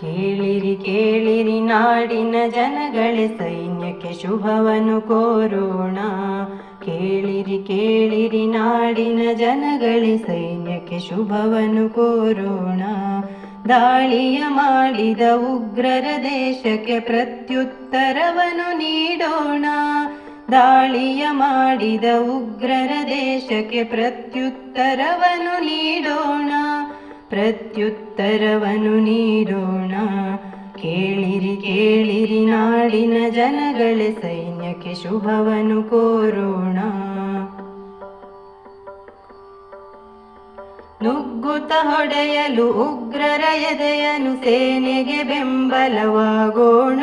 ಕೇಳಿರಿ ಕೇಳಿರಿ ನಾಡಿನ ಜನಗಳೇ, ಸೈನ್ಯಕ್ಕೆ ಶುಭವನ್ನು ಕೋರೋಣ. ಕೇಳಿರಿ ಕೇಳಿರಿ ನಾಡಿನ ಜನಗಳೇ, ಸೈನ್ಯಕ್ಕೆ ಶುಭವನ್ನು ಕೋರೋಣ. ದಾಳಿಯ ಮಾಡಿದ ಉಗ್ರರ ದೇಶಕ್ಕೆ ಪ್ರತ್ಯುತ್ತರವನ್ನು ನೀಡೋಣ. ದಾಳಿಯ ಮಾಡಿದ ಉಗ್ರರ ದೇಶಕ್ಕೆ ಪ್ರತ್ಯುತ್ತರವನ್ನು ನೀಡೋಣ. ಪ್ರತ್ಯುತ್ತರವನ್ನು ನೀಡೋಣ. ಕೇಳಿರಿ ಕೇಳಿರಿ, ನಾಡಿನ ಜನಗಳೇ, ಸೈನ್ಯಕ್ಕೆ ಶುಭವನು ಕೋರೋಣ. ನುಗ್ಗುತ ಹೊಡೆಯಲು ಉಗ್ರರ ಎದೆಯನು ಸೇನೆಗೆ ಬೆಂಬಲವಾಗೋಣ.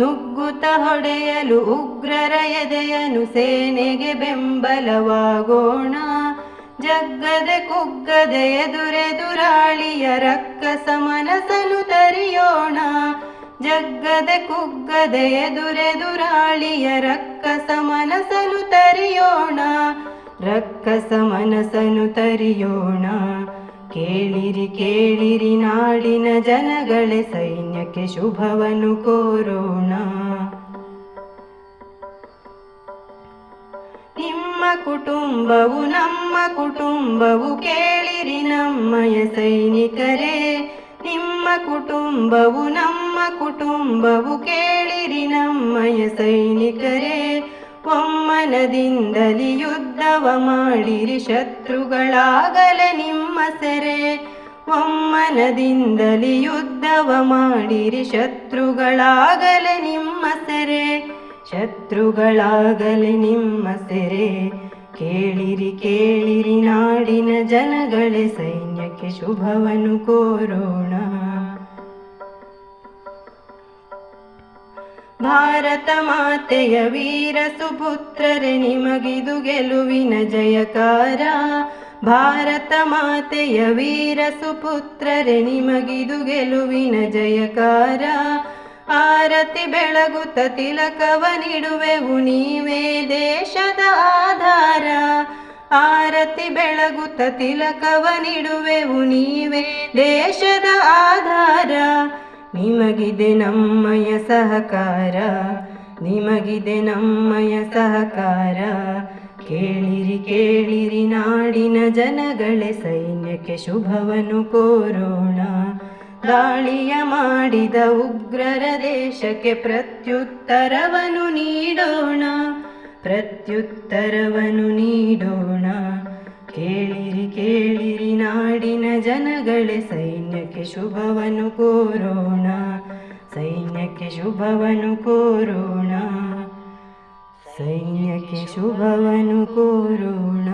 ನುಗ್ಗುತ ಹೊಡೆಯಲು ಉಗ್ರರ ಎದೆಯನು ಸೇನೆಗೆ ಬೆಂಬಲವಾಗೋಣ. ಜಗ್ಗದೆ ಕುಗ್ಗದೆ ಎದುರೆದುರಾಳಿಯ ರಕ್ಕಸ ಮನಸನು ತರಿಯೋಣ. ಜಗ್ಗದೆ ಕುಗ್ಗದೆ ಎದುರೆದುರಾಳಿಯ ರಕ್ಕಸ ಮನಸನು ತರಿಯೋಣ. ರಕ್ಕಸ ಸಮನಸನು ತರಿಯೋಣ. ಕೇಳಿರಿ ಕೇಳಿರಿ ನಾಡಿನ ಜನಗಳೇ, ಸೈನ್ಯಕ್ಕೆ ಶುಭವನ್ನು ಕೋರೋಣ. ನಿಮ್ಮ ಕುಟುಂಬವು ನಮ್ಮ ಕುಟುಂಬವು ಕೇಳಿರಿ ನಮ್ಮಯ ಸೈನಿಕರೇ. ನಿಮ್ಮ ಕುಟುಂಬವು ನಮ್ಮ ಕುಟುಂಬವು ಕೇಳಿರಿ ನಮ್ಮಯ ಸೈನಿಕರೇ. ಒಮ್ಮನದಿಂದಲಿ ಯುದ್ಧವ ಮಾಡಿರಿ ಶತ್ರುಗಳಾಗಲ ನಿಮ್ಮ ಸೆರೆ. ಒಮ್ಮನದಿಂದಲಿ ಯುದ್ಧವ ಮಾಡಿರಿ ಶತ್ರುಗಳಾಗಲ ನಿಮ್ಮ ಸೆರೆ. ಶತ್ರುಗಳಾಗಲಿ ನಿಮ್ಮ ಸೆರೆ. ಕೇಳಿರಿ ಕೇಳಿರಿ, ನಾಡಿನ ಜನಗಳೇ, ಸೈನ್ಯಕ್ಕೆ ಶುಭವನ್ನು ಕೋರೋಣ. ಭಾರತ ಮಾತೆಯ ವೀರ ಸುಪುತ್ರರೆ, ನಿಮಗಿದು ಗೆಲುವಿನ ಜಯಕಾರ. ಭಾರತ ಮಾತೆಯ ವೀರ ಸುಪುತ್ರರೆ, ನಿಮಗಿದು ಗೆಲುವಿನ ಜಯಕಾರ. ಆರತಿ ಬೆಳಗುತ್ತ ತಿಲಕವ ನೀಡುವೆವು ನೀವೇ ದೇಶದ ಆಧಾರ. ಆರತಿ ಬೆಳಗುತ್ತ ತಿಲಕವ ನೀಡುವೆವು ನೀವೇ ದೇಶದ ಆಧಾರ. ನಿಮಗಿದೆ ನಮ್ಮಯ ಸಹಕಾರ, ನಿಮಗಿದೆ ನಮ್ಮಯ ಸಹಕಾರ. ಕೇಳಿರಿ ಕೇಳಿರಿ ನಾಡಿನ ಜನಗಳೇ, ಸೈನ್ಯಕ್ಕೆ ಶುಭವನ್ನು ಕೋರೋಣ. ದಾಳಿಯ ಮಾಡಿದ ಉಗ್ರರ ದೇಶಕ್ಕೆ ಪ್ರತ್ಯುತ್ತರವನ್ನು ನೀಡೋಣ ಪ್ರತ್ಯುತ್ತರವನ್ನು ನೀಡೋಣ. ಕೇಳಿರಿ ಕೇಳಿರಿ ನಾಡಿನ ಜನಗಳೇ, ಸೈನ್ಯಕ್ಕೆ ಶುಭವನ್ನು ಕೋರೋಣ, ಸೈನ್ಯಕ್ಕೆ ಶುಭವನ್ನು ಕೋರೋಣ, ಸೈನ್ಯಕ್ಕೆ ಶುಭವನ್ನು ಕೋರೋಣ.